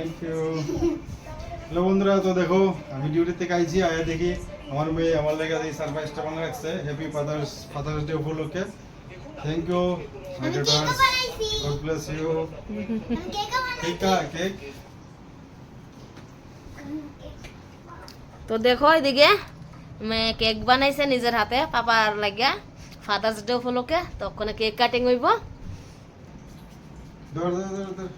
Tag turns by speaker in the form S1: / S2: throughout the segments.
S1: Thank you hello বন্ধুরা তো দেখো আমি ডিউটি থেকে আইছি আয়া দেখি আমার মেয়ে আমার লেগে এই সারপ্রাইজটা বানিয়ে রাখছে হ্যাপি ফাদার্স ফাদার্স ডে উপলক্ষে থ্যাংক ইউ মাই
S2: আমি কেকও
S1: ডটার্স
S2: বানাইছি।
S1: গড ব্লেস ইউ
S2: আমি কেকও বানাইছি।
S1: কেক কেক
S3: তো দেখো এদিকে মেয়ে কেক বানাইছে নিজের হাতে পাপার লাগিয়া ফাদার্স ডে উপলক্ষে তো ওখানে কেক কাটিং হইব
S1: দৌড় দৌড় দৌড়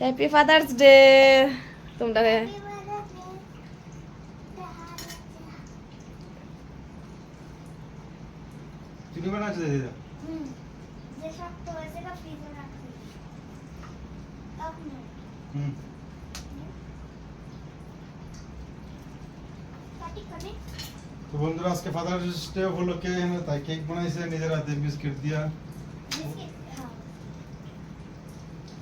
S3: হ্যাপি ফাদার্স ডে তোমরা।
S1: তো বন্ধুরা আজকে ফাদার্স ডে উপলক্ষে তাই কেক বানাইছে নিজের হাতে বিস্কিট দিয়া।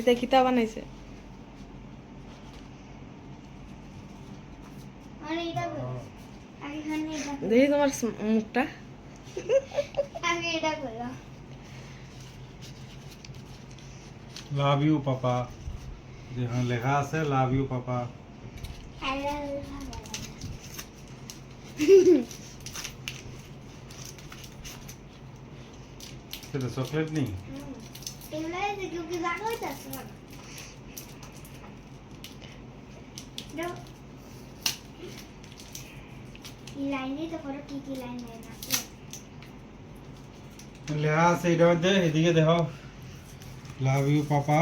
S2: এটা
S3: কিতা বানাইছে। দেখি তোমার মুখটা।
S1: লাভ ইউ পাপা যেখানে লেখা আছে লাভ ইউ পাপা. সেটা চকলেট নেই? এদিকে দেখো love you papa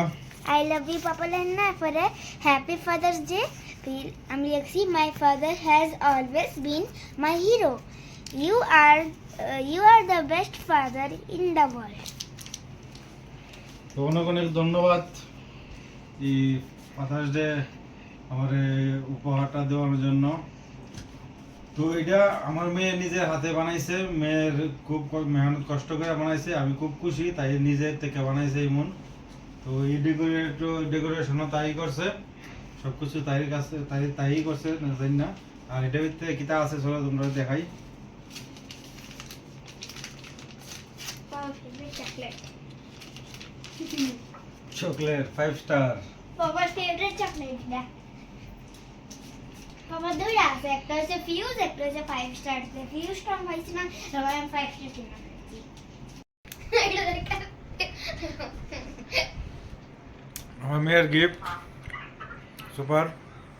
S2: I love you papa line না পরে হ্যাপি ফাদার্স ডে আমি লিখছি my father has always been my hero you are you are the best father in the world
S1: তো অনেক অনেক ধন্যবাদ। এই ফাদার্স ডে আমার উপহারটা দেওয়ার জন্য। তো এটা আমার মেয়ে নিজের হাতে বানাইছে। মেয়ের খুব মেহনত কষ্ট করে বানাইছে। আমি খুব খুশি, তাই নিজের থেকে বানাইছে এমন তো এই ডেকোরেট ডেকোরেশনও তাই করছে। সব কিছু তাই কাছে তাই তাই করছে জানি না। আর এটা ভিতরে কিতা আছে, চলো তোমরা দেখাই।
S2: চকলেট।
S1: ચોકલેટ 5
S2: સ્ટાર પપ્પા ફેવરેટ ચોકલેટ દે પપ્પા દો યાર સેક્ટર છે ફ્યુ સેક્ટર છે 5 સ્ટાર છે ફ્યુ સ્ટાર હોય છે ના રવાય 5 સ્ટાર
S1: છે હमें गिफ्ट सुपर